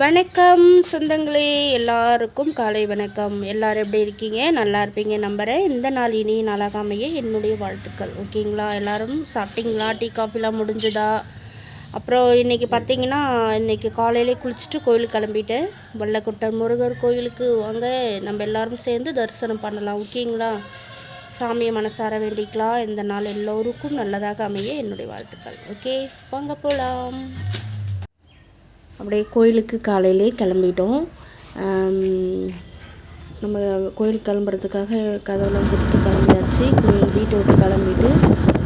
வணக்கம் சொந்தங்களே எல்லாருக்கும் காலை வணக்கம். எல்லோரும் எப்படி இருக்கீங்க? நல்லா இருப்பீங்க நம்புகிறேன் இந்த நாள் இனி நாளாகாமையே என்னுடைய வாழ்த்துக்கள். ஓகேங்களா? எல்லோரும் சாப்பிட்டீங்களா? டீ காஃபிலாம் முடிஞ்சுதா? அப்புறம் இன்றைக்கி பார்த்தீங்கன்னா இன்றைக்கி காலையிலே குளிச்சுட்டு கோயிலுக்கு கிளம்பிட்டேன். வல்லக்குட்டர் முருகர் கோயிலுக்கு வாங்க. நம்ம எல்லாரும் சேர்ந்து தரிசனம் பண்ணலாம். ஓகேங்களா? சாமியை மனசார வேண்டிக்கலாம். இந்த நாள் எல்லோருக்கும் நல்லதாக அமைய என்னுடைய வாழ்த்துக்கள். ஓகே வாங்க போகலாம் அப்படியே கோயிலுக்கு காலையிலே கிளம்பிட்டோம். நம்ம கோயில் கிளம்புறதுக்காக கதவுலாம் கொடுத்து கிளம்பியாச்சு. கோயில் வீட்டை விட்டு கிளம்பிட்டு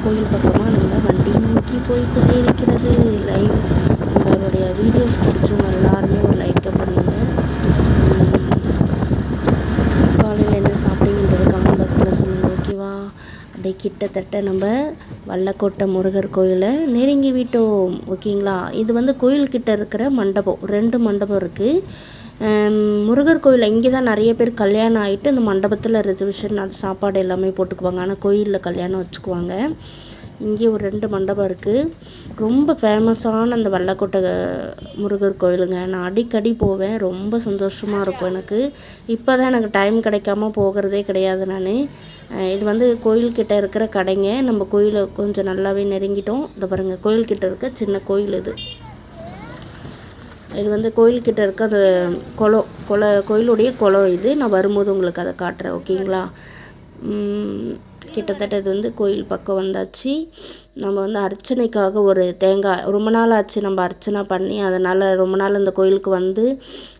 கோயில் பக்கமாக நம்ம வண்டி நோக்கி போய் கொண்டே இருக்கிறது லைவ் நம்மளுடைய வீடியோஸ் பிடிச்சவங்க எல்லாருமே ஒரு லைக்கை பண்ணுங்கள் காலையில் என்ன சாப்பிட்டீங்கன்றது கமெண்ட் பாக்ஸில் சொல்லுங்கள் ஓகேவா அப்படியே கிட்டத்தட்ட நம்ம வல்லக்கோட்டை முருகர் கோயிலை. நெருங்கி விட்டோம் ஓகேங்களா? இது வந்து கோயில்கிட்ட இருக்கிற மண்டபம். ரெண்டு மண்டபம் இருக்குது முருகர் கோயில் இங்கே தான் நிறைய பேர் கல்யாணம் ஆகிட்டு இந்த மண்டபத்தில் ரிசர்வேஷன் அது சாப்பாடு எல்லாமே போட்டுக்குவாங்க. ஆனால் கோயிலில் கல்யாணம் வச்சுக்குவாங்க. இங்கே ஒரு ரெண்டு மண்டபம் இருக்குது ரொம்ப ஃபேமஸான அந்த வல்லக்கோட்டை முருகர் கோயிலுங்க. நான் அடிக்கடி போவேன். ரொம்ப சந்தோஷமாக இருக்கும் எனக்கு. இப்போ தான் எனக்கு டைம் கிடைக்காம போகிறதே கிடையாது நான். இது வந்து கோயில்கிட்ட இருக்கிற கடைங்க. நம்ம கோயிலை கொஞ்சம் நல்லாவே நெருங்கிட்டோம். இந்த பாருங்கள் கோயில்கிட்ட இருக்க சின்ன கோயில் இது. இது வந்து கோயில்கிட்ட இருக்க அந்த குளம் குள கோயிலுடைய குளம் இது. நான் வரும்போது உங்களுக்கு அதை காட்டுறேன் ஓகேங்களா? கிட்டத்தட்ட இது வந்து கோயில் பக்கம் வந்தாச்சு. நம்ம வந்து அர்ச்சனைக்காக ஒரு தேங்காய் ரொம்ப நாள் ஆச்சு நம்ம அர்ச்சனை பண்ணி அதனால் ரொம்ப நாள் இந்த கோயிலுக்கு வந்து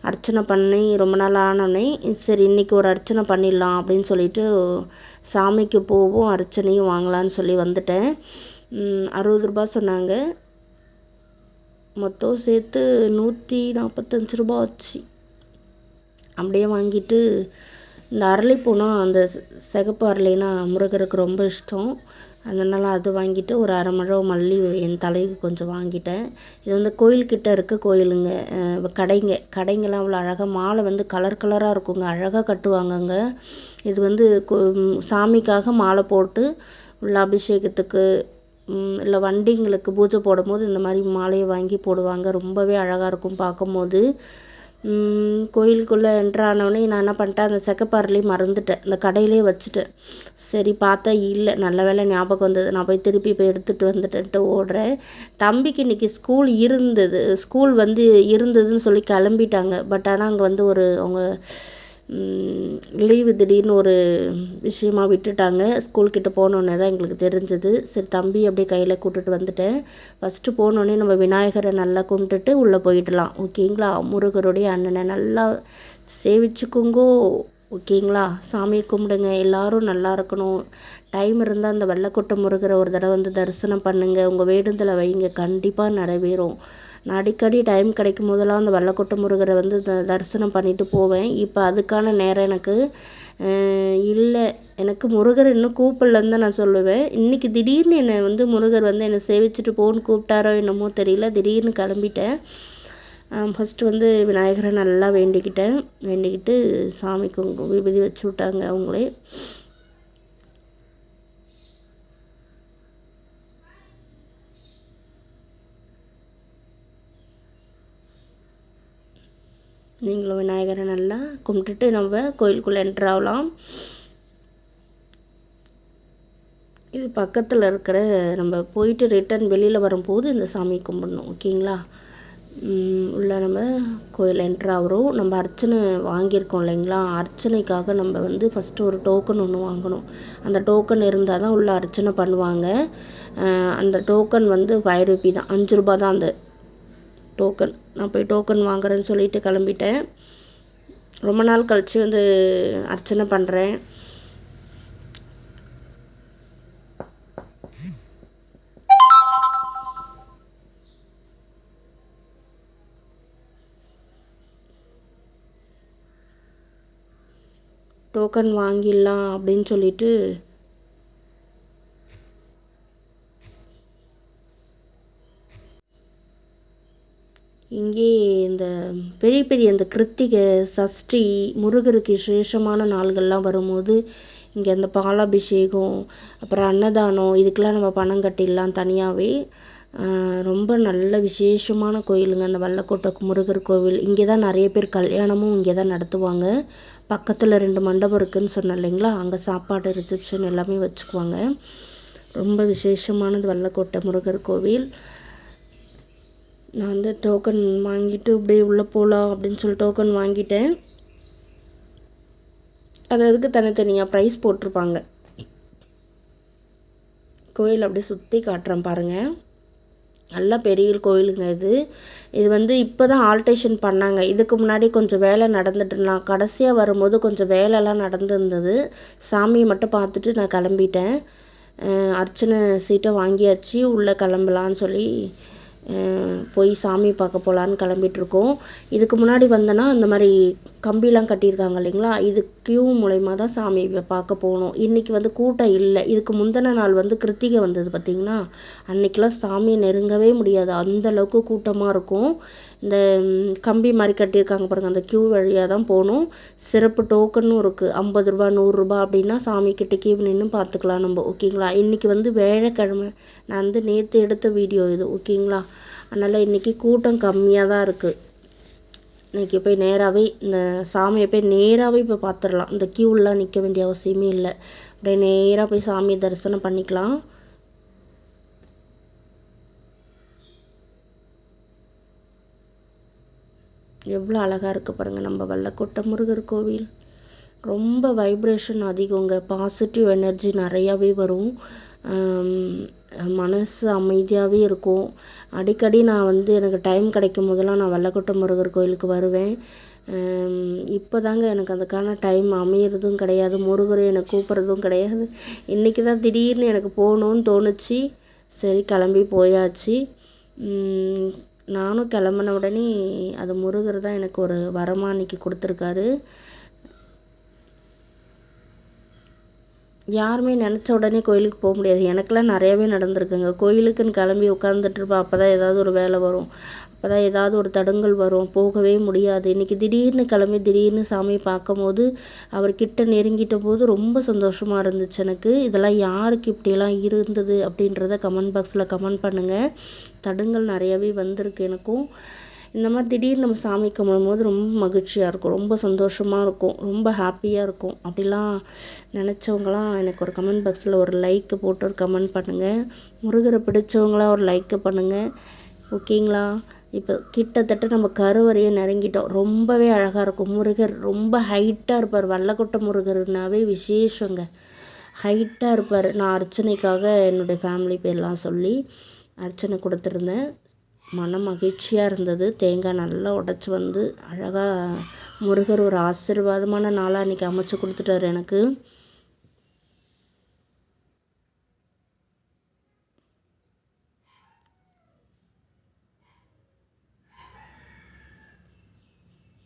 அர்ச்சனை பண்ணி ரொம்ப நாள் ஆனோடனே சரி இன்றைக்கி ஒரு அர்ச்சனை பண்ணிடலாம் அப்படின்னு சொல்லிட்டு சாமிக்கு பூவும் அர்ச்சனையும் வாங்கலான்னு சொல்லி வந்துட்டேன். அறுபது ரூபாய் சொன்னாங்க. மொத்தம் சேர்த்து நூற்றி நாற்பத்தஞ்சு ரூபா ஆச்சு. அப்படியே வாங்கிட்டு இந்த அரளிப்பூனா அந்த சிகப்பு அரளினா முருகருக்கு ரொம்ப இஷ்டம். அதனால் அது வாங்கிட்டு ஒரு அரை முழம் மல்லி என் தலைக்கு கொஞ்சம் வாங்கிட்டேன். இது வந்து கோயில்கிட்ட இருக்க கோயிலுங்க கடைங்க. கடைங்கெல்லாம் அவ்வளோ அழகாக மாலை வந்து கலர் கலராக இருக்குங்க. அழகாக கட்டுவாங்கங்க. இது வந்து கோ- சாமிக்காக மாலை போட்டு உள்ள அபிஷேகத்துக்கு இல்லை வண்டிங்களுக்கு பூஜை போடும்போது இந்த மாதிரி மாலையை வாங்கி போடுவாங்க. ரொம்பவே அழகாக இருக்கும் பார்க்கும்போது. கோயிலுக்குள்ளே என்ட்ரு நான் என்ன பண்ணிட்டேன்? அந்த செக்கப்பாரிலே மறந்துட்டேன். அந்த கடையிலே வச்சுட்டேன். சரி பார்த்தா இல்லை. நல்ல வேளை ஞாபகம் வந்தது. நான் போய் திருப்பி போய் எடுத்துகிட்டு வந்துட்டேன்ட்டு ஓடுறேன். தம்பிக்கு இன்றைக்கி ஸ்கூல் இருந்தது. ஸ்கூல் வந்து இருந்ததுன்னு சொல்லி கிளம்பிட்டாங்க. பட் ஆனால் அங்கே வந்து ஒரு அவங்க லீவு திடீர்னு ஒரு விஷயமா விட்டுட்டாங்க. ஸ்கூல் கிட்ட போனோன்னே தான் எங்களுக்கு தெரிஞ்சது. சரி தம்பி அப்படியே கையில் கூட்டுட்டு வந்துட்டேன். ஃபஸ்ட்டு போனோடனே நம்ம விநாயகரை நல்லா கும்பிட்டுட்டு உள்ளே போயிடலாம். ஓகேங்களா? முருகருடைய அண்ணனை நல்லா சேவிச்சுக்குங்கோ. ஓகேங்களா? சாமியை கும்பிடுங்க. எல்லாரும் நல்லா இருக்கணும். டைம் இருந்தால் அந்த வெள்ளக்கொட்டை முருகரை ஒரு தடவை வந்து தரிசனம் பண்ணுங்கள் உங்கள் வேண்டுதலை வைங்க. கண்டிப்பாக நிறைவேறும். நான் அடிக்கடி டைம் கிடைக்கும் போதெல்லாம் அந்த வெள்ளக்கொட்டை முருகரை வந்து த- தரிசனம் பண்ணிட்டு போவேன். இப்போ அதுக்கான நேரம் எனக்கு இல்லை. எனக்கு முருகர் இன்னும் கூப்பிடலன்னு தான் நான் சொல்லுவேன். இன்றைக்கி திடீர்னு என்னை வந்து முருகர் வந்து என்னை சேவிச்சுட்டு போன்னு கூப்பிட்டாரோ என்னமோ தெரியல. திடீர்னு கிளம்பிட்டேன். ஃபஸ்ட்டு வந்து விநாயகரை நல்லா வேண்டிக்கிட்டேன். வேண்டிக்கிட்டு சாமிக்கு உங்க வச்சு விட்டாங்க அவங்களே. நீங்களும் விநாயகரை நல்லா கும்பிட்டுட்டு நம்ம கோயிலுக்குள்ளே என்ட்ரு ஆகலாம் இது பக்கத்தில் இருக்கிற நம்ம போயிட்டு ரிட்டர்ன் வெளியில் வரும்போது இந்த சாமி கும்பிடணும் ஓகேங்களா? உள்ளே உள்ள நம்ம கோயில் என்ட்ரு ஆகிறோம் நம்ம அர்ச்சனை வாங்கியிருக்கோம் இல்லைங்களா? அர்ச்சனைக்காக நம்ம வந்து ஃபஸ்ட்டு ஒரு டோக்கன் ஒன்று வாங்கணும். அந்த டோக்கன் இருந்தால் தான் உள்ள அர்ச்சனை பண்ணுவாங்க. அந்த டோக்கன் வந்து ஃபைவ் ருபி தான் அஞ்சு ரூபா தான் அந்த டோக்கன் நான் போய் டோக்கன் வாங்குறேன்னு சொல்லிட்டு கிளம்பிட்டேன். ரொம்ப நாள் கழித்து வந்து அர்ச்சனை பண்ணுறேன் டோக்கன் வாங்கிடலாம் அப்படின்னு சொல்லிட்டு இங்கே இந்த பெரிய பெரிய இந்த கிருத்திகை சஷ்டி முருகருக்கு விசேஷமான நாள்கள்லாம் வரும்போது இங்கே அந்த பாலாபிஷேகம் அப்புறம் அன்னதானம் இதுக்கெல்லாம் நம்ம பணம் கட்டிடலாம் தனியாகவே. ரொம்ப நல்ல விசேஷமான கோயிலுங்க. அந்த வல்லக்கோட்டை முருகர் கோவில். இங்கே தான் நிறைய பேர் கல்யாணமும் இங்கே தான் நடத்துவாங்க. பக்கத்தில் ரெண்டு மண்டபம் இருக்குதுன்னு சொன்னேன் இல்லைங்களா? அங்கே சாப்பாடு ரிசப்ஷன் எல்லாமே வச்சுக்குவாங்க. ரொம்ப விசேஷமானது வல்லக்கோட்டை முருகர் கோவில். நான் வந்து டோக்கன் வாங்கிட்டு அப்படியே உள்ளே போகலாம் அப்படின்னு சொல்லி டோக்கன் வாங்கிட்டேன். அது அதுக்கு தனித்தனியாக ப்ரைஸ் போட்டிருப்பாங்க. கோயில் அப்படியே சுற்றி காட்டுறேன் பாருங்கள் நல்ல பெரிய கோயிலுங்க இது. இது வந்து இப்போ தான் ஆல்ட்ரேஷன் பண்ணாங்க. இதுக்கு முன்னாடி கொஞ்சம் வேலை நடந்துட்டு நான் கடைசியாக வரும்போது கொஞ்சம் வேலைலாம் நடந்துருந்தது. சாமியை மட்டும் பார்த்துட்டு நான் கிளம்பிட்டேன். அர்ச்சனை சீட்டை வாங்கியாச்சு உள்ளே கிளம்பலான்னு சொல்லி போய் சாமி பார்க்க போகலான்னு கிளம்பிட்டுருக்கோம் இதுக்கு முன்னாடி வந்தோன்னா இந்த மாதிரி கம்பிலாம் கட்டியிருக்காங்க இல்லைங்களா? இது கியூ மூலயமா தான் சாமி பார்க்க போகணும். இன்றைக்கி வந்து கூட்டம் இல்லை. இதுக்கு முந்தின நாள் வந்து கிருத்திகை வந்தது பார்த்திங்கன்னா அன்றைக்கெலாம் சாமியை நெருங்கவே முடியாது. அந்தளவுக்கு கூட்டமாக இருக்கும். இந்த கம்பி மாதிரி கட்டியிருக்காங்க பாருங்கள் அந்த க்யூ வழியாக தான் போகணும். சிறப்பு டோக்கனும் இருக்குது ஐம்பது ரூபா நூறுரூபா அப்படின்னா சாமி கிட்ட கியூ நின்று பார்த்துக்கலாம் நம்ம. ஓகேங்களா? இன்றைக்கி வந்து வேலைக்கிழமை நான் வந்து நேற்று எடுத்த வீடியோ இது. ஓகேங்களா? அதனால் இன்றைக்கி கூட்டம் கம்மியாக தான் இருக்குது இன்றைக்கி போய் நேராகவே இந்த சாமியை போய் நேராகவே இப்போ பார்த்துடலாம் இந்த க்யூலாம் நிற்க வேண்டிய அவசியமே இல்லை. அப்படியே நேராக போய் சாமியை தரிசனம் பண்ணிக்கலாம். எவ்வளோ அழகாக இருக்குது பாருங்கள் நம்ம வல்லக்கோட்டை முருகர் கோவில். ரொம்ப வைப்ரேஷன் அதிகங்க. பாசிட்டிவ் எனர்ஜி நிறையாவே வரும். மனசு அமைதியாகவே இருக்கும். அடிக்கடி நான் வந்து எனக்கு டைம் கிடைக்கும் போதெல்லாம் நான் வெள்ளக்கோட்டை முருகர் கோயிலுக்கு வருவேன். இப்போ தாங்க எனக்கு அதுக்கான டைம் அமையிறதும் கிடையாது. முருகர் என்னை கூப்பிட்றதும் கிடையாது. இன்றைக்கி தான் திடீர்னு எனக்கு போகணுன்னு தோணுச்சு. சரி கிளம்பி போயாச்சு. நானும் கிளம்புன உடனே அது முருகர் தான் எனக்கு ஒரு வரமாக அன்றைக்கி கொடுத்துருக்காரு. யாருமே நினச்ச உடனே கோயிலுக்கு போக முடியாது. எனக்கெல்லாம் நிறையவே நடந்திருக்குங்க. கோயிலுக்குன்னு கிளம்பி உட்காந்துட்ருப்பா அப்போ தான் ஏதாவது ஒரு வேலை வரும். அப்போ தான் ஏதாவது ஒரு தடங்கள் வரும். போகவே முடியாது. இன்றைக்கி திடீர்னு கிளம்பி திடீர்னு சாமி பார்க்கும் போது அவர்கிட்ட நெருங்கிட்ட போது ரொம்ப சந்தோஷமாக இருந்துச்சு எனக்கு. இதெல்லாம் யாருக்கு இப்படியெல்லாம் இருந்தது அப்படின்றத கமெண்ட் பாக்ஸில் கமெண்ட் பண்ணுங்கள் தடங்கள் நிறையவே வந்திருக்கு எனக்கும். இந்த மாதிரி திடீர்னு நம்ம சாமி கும்பிடும்போது ரொம்ப மகிழ்ச்சியாக இருக்கும். ரொம்ப சந்தோஷமாக இருக்கும். ரொம்ப ஹாப்பியாக இருக்கும். அப்படிலாம் நினச்சவங்களாம் எனக்கு ஒரு கமெண்ட் பாக்ஸில் ஒரு லைக்கு போட்டு ஒரு கமெண்ட் பண்ணுங்கள் முருகரை பிடிச்சவங்களாம் ஒரு லைக்கு பண்ணுங்கள் ஓகேங்களா இப்போ கிட்டத்தட்ட நம்ம கருவறையை நெருங்கிட்டோம். ரொம்பவே அழகாக இருக்கும். முருகர் ரொம்ப ஹைட்டாக இருப்பார். வல்லக்கொட்டை முருகர்னாவே விசேஷங்க. ஹைட்டாக இருப்பார். நான் அர்ச்சனைக்காக என்னுடைய ஃபேமிலி பேர்லாம் சொல்லி அர்ச்சனை கொடுத்துருந்தேன். மன மகிழ்ச்சியாக இருந்தது. தேங்காய் நல்லா உடச்சி வந்து அழகாக முருகர் ஒரு ஆசீர்வாதமான நாளாக அன்றைக்கி அமைச்சு கொடுத்துட்டார் எனக்கு.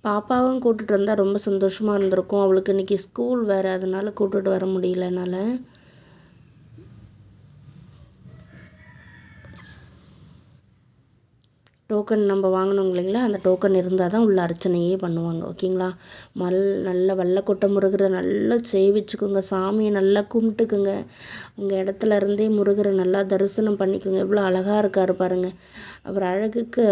பாப்பாவும் கூட்டிகிட்டு வந்தால் ரொம்ப சந்தோஷமாக இருந்திருக்கும். அவளுக்கு இன்றைக்கி ஸ்கூல் வேறு. அதனால் கூட்டிகிட்டு வர முடியல என்னால். டோக்கன் நம்ம வாங்கினோம் இல்லைங்களா? அந்த டோக்கன் இருந்தால் தான் உள்ள அர்ச்சனையே பண்ணுவாங்க. ஓகேங்களா? மல் நல்ல வெள்ளைக்கொட்டை முருகரை நல்லா சேவிச்சுக்கோங்க. சாமியை நல்லா கும்பிட்டுக்குங்க. உங்கள் இடத்துல இருந்தே முருகரை நல்லா தரிசனம் பண்ணிக்கோங்க. எவ்வளோ அழகாக இருக்கார் பாருங்கள் அவர் அழகுக்கு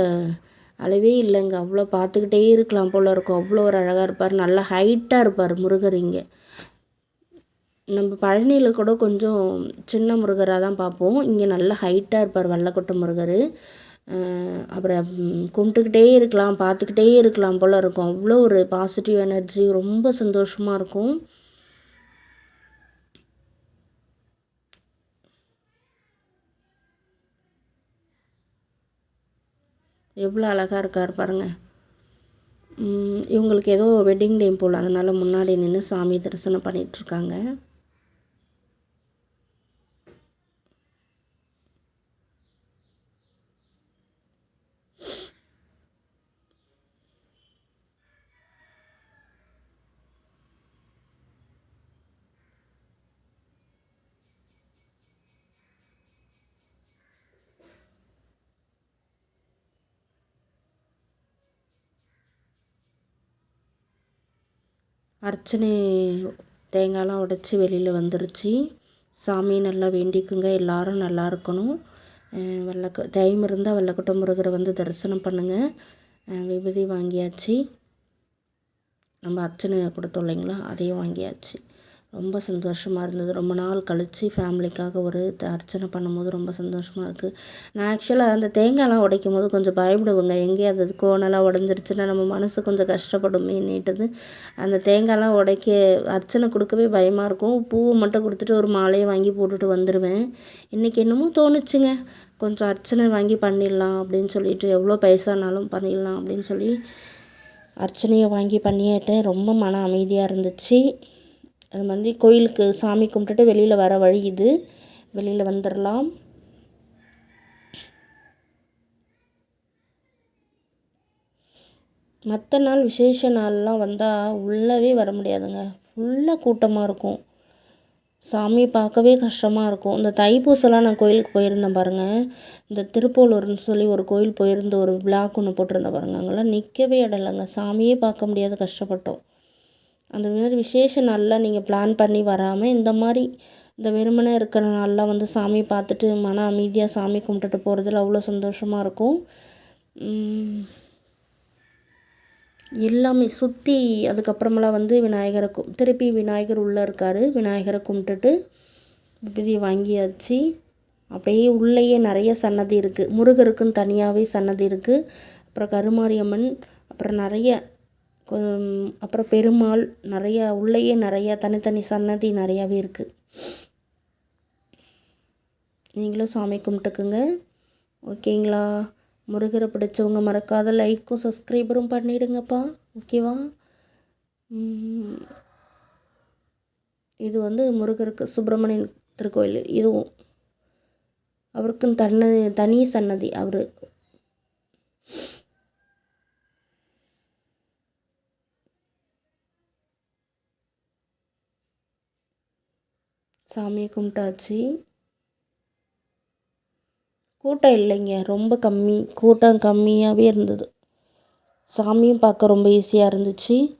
அளவே இல்லைங்க. அவ்வளோ பார்த்துக்கிட்டே இருக்கலாம் போல் இருக்கும். அவ்வளோ ஒரு அழகாக இருப்பார். நல்லா ஹைட்டாக இருப்பார் முருகர் இங்கே. நம்ம பழனியில் கூட கொஞ்சம் சின்ன முருகராக தான் பார்ப்போம். இங்கே நல்லா ஹைட்டாக இருப்பார் வெள்ளக்கொட்டை முருகர். அப்புறம் கும்பிட்டுக்கிட்டே இருக்கலாம் பார்த்துக்கிட்டே இருக்கலாம் போல் இருக்கும். அவ்வளோ ஒரு பாசிட்டிவ் எனர்ஜி ரொம்ப சந்தோஷமாக இருக்கும். எவ்வளோ அழகாக இருக்கார் பாருங்கள் இவங்களுக்கு ஏதோ வெட்டிங் டே போல் அதனால் முன்னாடி நின்று சாமி தரிசனம் பண்ணிகிட்ருக்காங்க அர்ச்சனை தேங்காய்லாம் உடச்சி வெளியில் வந்துருச்சு. சாமி நல்லா வேண்டிக்குங்க. எல்லோரும் நல்லா இருக்கணும். வெள்ளக்க டைம் இருந்தால் வெள்ளக்கோட்டை முருகரை வந்து தரிசனம் பண்ணுங்கள் விபதி வாங்கியாச்சு. நம்ம அர்ச்சனை கொடுத்தோம் இல்லைங்களா? அதையும் வாங்கியாச்சு. ரொம்ப சந்தோஷமாக இருந்தது. ரொம்ப நாள் கழித்து ஃபேமிலிக்காக ஒரு அர்ச்சனை பண்ணும்போது ரொம்ப சந்தோஷமாக இருக்குது நான் ஆக்சுவலாக அந்த தேங்காய்லாம் உடைக்கும் போது கொஞ்சம் பயப்படுவேங்க. எங்கேயாவது அது கோணெல்லாம் உடஞ்சிருச்சுன்னா நம்ம மனசு கொஞ்சம் கஷ்டப்படுமே நீட்டுது. அந்த தேங்காய்லாம் உடைக்க அர்ச்சனை கொடுக்கவே பயமாக இருக்கும். பூவை மட்டும் கொடுத்துட்டு ஒரு மாலையை வாங்கி போட்டுட்டு வந்துடுவேன் இன்றைக்கி என்னமோ தோணுச்சுங்க. கொஞ்சம் அர்ச்சனை வாங்கி பண்ணிடலாம் அப்படின்னு சொல்லிட்டு எவ்வளோ பைசானாலும் பண்ணிடலாம் அப்படின்னு சொல்லி அர்ச்சனையை வாங்கி பண்ணிட்டேன். ரொம்ப மன அமைதியாக இருந்துச்சு. அது மாதிரி கோயிலுக்கு சாமி கும்பிட்டுட்டு வெளியில் வர வழி இது. வெளியில் வந்துடலாம் மற்ற நாள் விசேஷ நாள்லாம் வந்தால் உள்ளவே வர முடியாதுங்க. ஃபுல்லாக கூட்டமாக இருக்கும். சாமியை பார்க்கவே கஷ்டமாக இருக்கும். இந்த தைப்பூசலாம் நான் கோயிலுக்கு போயிருந்தேன் பாருங்கள் இந்த திருப்போலூர்னு சொல்லி ஒரு கோயில் போயிருந்த ஒரு விளாக் ஒன்று போட்டிருந்தேன் பாருங்கள் அங்கெல்லாம் நிற்கவே இடம் இல்லைங்க. சாமியே பார்க்க முடியாது கஷ்டப்பட்டோம். அந்த மாதிரி விசேஷ நாளில் நீங்கள் பிளான் பண்ணி வராமல் இந்த மாதிரி இந்த வெறுமனே இருக்கிற நாளில் வந்து சாமி பார்த்துட்டு மன அமைதியாக சாமி கும்பிட்டுட்டு போகிறதுல அவ்வளோ சந்தோஷமாக இருக்கும். எல்லாமே சுற்றி அதுக்கப்புறமெல்லாம் வந்து விநாயகரை கும் திருப்பி விநாயகர் உள்ளே இருக்கார். விநாயகரை கும்பிட்டுட்டு விபூதி வாங்கியாச்சு அப்படியே உள்ளேயே நிறைய சன்னதி இருக்குது முருகருக்குன்னு தனியாகவே சன்னதி இருக்குது அப்புறம் கருமாரியம்மன் அப்புறம் நிறைய அப்புறம் பெருமாள் நிறையா உள்ளேயே நிறையா தனித்தனி சன்னதி நிறையாவே இருக்குது நீங்களும் சாமி கும்பிட்டுக்குங்க. ஓகேங்களா? முருகரை பிடிச்சவங்க மறக்காத லைக்கும் சப்ஸ்கிரைபரும் பண்ணிவிடுங்கப்பா ஓகேவா? இது வந்து முருகருக்கு சுப்பிரமணியன் திருக்கோயில். இதுவும் அவருக்கும் தன்ன தனி சன்னதி அவர். சாமியை கும்பிட்டாச்சு. கூட்டம் இல்லைங்க ரொம்ப கம்மி. கூட்டம் கம்மியாகவே இருந்தது. சாமியும் பார்க்க ரொம்ப ஈஸியாக இருந்துச்சு.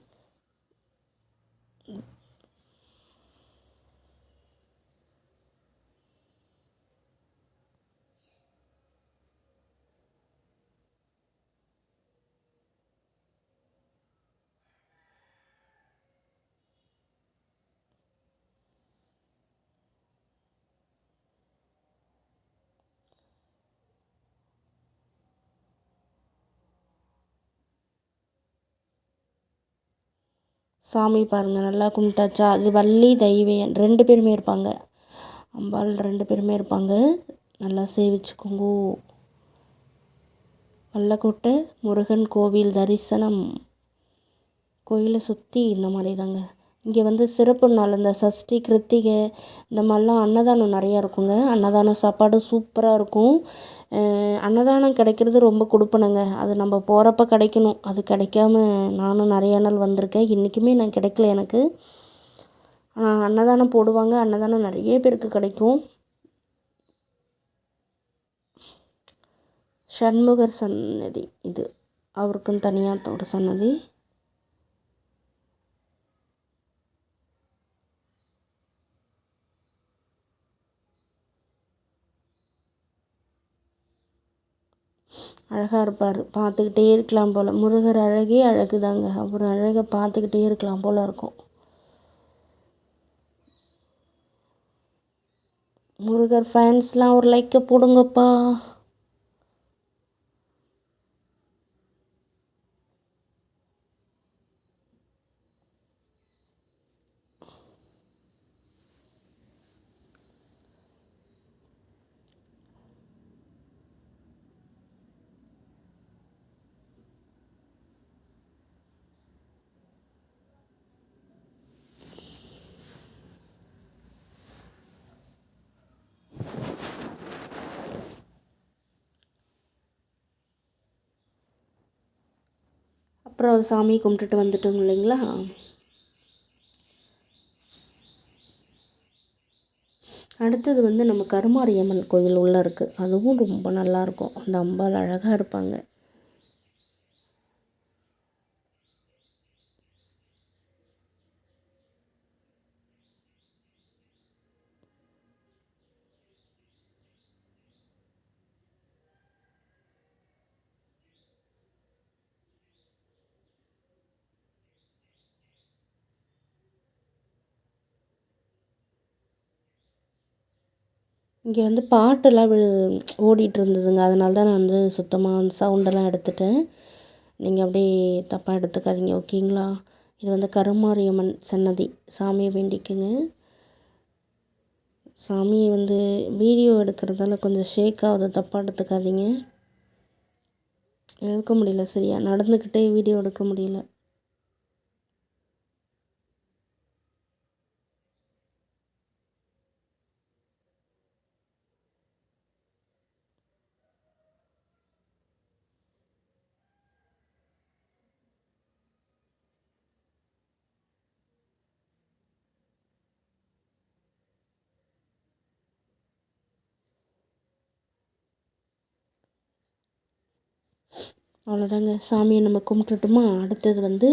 சாமி பாருங்கள் நல்லா கும்பிட்டாச்சா? அது வள்ளி தெய்வம் ரெண்டு பேருமே இருப்பாங்க. அம்பாள் ரெண்டு பேருமே இருப்பாங்க. நல்லா சேவிச்சுக்கோங்க. வல்லக்கோட்டை முருகன் கோவில் தரிசனம். கோயிலை சுற்றி இந்த மாதிரி தாங்க. இங்கே வந்து சிறப்பு நாள் இந்த சஷ்டி கிருத்திகை இந்த மாதிரிலாம் அன்னதானம் நிறையா இருக்குங்க. அன்னதானம் சாப்பாடு சூப்பராக இருக்கும். அன்னதானம் கிடைக்கிறது ரொம்ப கொடுப்பனங்க. அது நம்ம போகிறப்ப கிடைக்கணும். அது கிடைக்காம நானும் நிறையா நாள் வந்திருக்கேன். இன்றைக்குமே நான் கிடைக்கல எனக்கு. ஆனால் அன்னதானம் போடுவாங்க. அன்னதானம் நிறைய பேருக்கு கிடைக்கும். சண்முகர் சன்னதி இது அவருக்குன்னு தனியாக ஒரு சன்னதி அழகாக இருப்பார். பார்த்துக்கிட்டே இருக்கலாம் போல். முருகர் அழகே அழகு தாங்க அவர் அழகை பார்த்துக்கிட்டே இருக்கலாம் போல் இருக்கும். முருகர் ஃபேன்ஸ்லாம் ஒரு லைக்கை போடுங்கப்பா. அப்புறம் சாமி கும்பிட்டுட்டு வந்துட்டோம் இல்லைங்களா? அடுத்தது வந்து நம்ம கருமாரியம்மன் கோவில் உள்ளே இருக்குது அதுவும் ரொம்ப நல்லாயிருக்கும் அந்த அம்பாள் அழகாக இருப்பாங்க. இங்கே வந்து பாட்டெல்லாம் விழு ஓடிகிட்டு இருந்ததுங்க அதனால தான் நான் வந்து சுத்தமாக சவுண்டெல்லாம் எடுத்துட்டேன். நீங்கள் அப்படியே தப்பாக எடுத்துக்காதீங்க ஓகேங்களா? இது வந்து கருமாரியம்மன் சன்னதி. சாமியை வேண்டிக்குங்க. சாமியை வந்து வீடியோ எடுக்கிறதால கொஞ்சம் ஷேக் ஆகுது. தப்பாக எடுத்துக்காதீங்க. எடுக்க முடியல சரியா. நடந்துக்கிட்டே வீடியோ எடுக்க முடியல. அவ்வளோதாங்க. சாமியை நம்ம கும்பிட்டுட்டோமா? அடுத்தது வந்து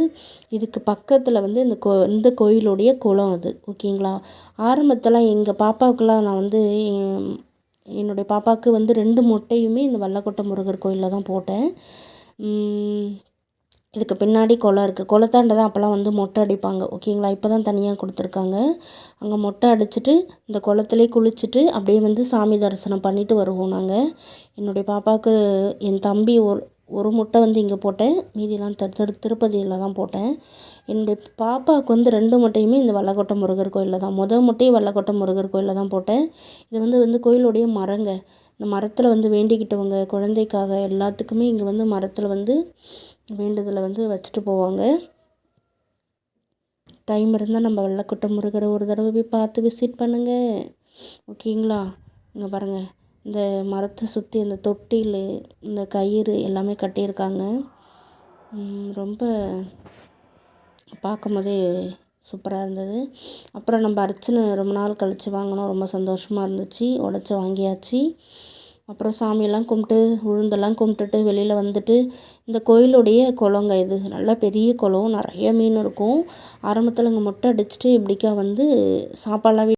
இதுக்கு பக்கத்தில் வந்து இந்த கோ இந்த கோயிலுடைய குளம் அது. ஓகேங்களா? ஆரம்பத்தில் எங்கள் பாப்பாவுக்கெல்லாம் நான் வந்து என்னுடைய பாப்பாவுக்கு வந்து ரெண்டு மொட்டையுமே இந்த வல்லக்கோட்டை முருகர் கோயிலில் தான் போட்டேன். இதுக்கு பின்னாடி குளம் இருக்குது குளத்தாண்ட தான் அப்போல்லாம் வந்து மொட்டை அடிப்பாங்க. ஓகேங்களா? இப்போ தான் தனியாக கொடுத்துருக்காங்க. அங்கே மொட்டை அடிச்சுட்டு இந்த குளத்துலேயே குளிச்சுட்டு அப்படியே வந்து சாமி தரிசனம் பண்ணிவிட்டு வருவோம் நாங்கள் என்னுடைய பாப்பாவுக்கு என் தம்பி ஒரு ஒரு முட்டை வந்து இங்கே போட்டேன். மீதியெல்லாம் திரு திரு திருப்பதியில் தான் போட்டேன். என்னுடைய பாப்பாவுக்கு வந்து ரெண்டு முட்டையுமே இந்த வல்லக்கோட்டை முருகர் கோயிலில் தான் முதல் முட்டையும் வல்லக்கோட்டை முருகர் கோயிலில் தான் போட்டேன். இது வந்து வந்து கோயிலுடைய மரங்க. இந்த மரத்தில் வந்து வேண்டிக்கிட்டவங்க குழந்தைக்காக எல்லாத்துக்குமே இங்கே வந்து மரத்தில் வந்து வேண்டுதலை வந்து வச்சுட்டு போவாங்க. டைம் இருந்தால் நம்ம வல்லக்கோட்டை முருகரை ஒரு தடவை போய் பார்த்து விசிட் பண்ணுங்கள் ஓகேங்களா இங்கே பாருங்கள் இந்த மரத்தை சுற்றி இந்த தொட்டில் இந்த கயிறு எல்லாமே கட்டியிருக்காங்க. ரொம்ப பார்க்கும் போதே சூப்பராக இருந்தது. அப்புறம் நம்ம அர்ச்சனை ரொம்ப நாள் கழித்து வாங்கினோம். ரொம்ப சந்தோஷமாக இருந்துச்சு. உடச்சி வாங்கியாச்சு. அப்புறம் சாமியெல்லாம் கும்பிட்டு உளுந்தெல்லாம் கும்பிட்டுட்டு வெளியில் வந்துட்டு இந்த கோயிலுடைய குளங்க இது. நல்லா பெரிய குளம் நிறைய மீன் இருக்கும். ஆரம்பத்தில் இங்கே மொட்டை அடிச்சுட்டு இப்படிக்கா வந்து சாப்பாடெலாம்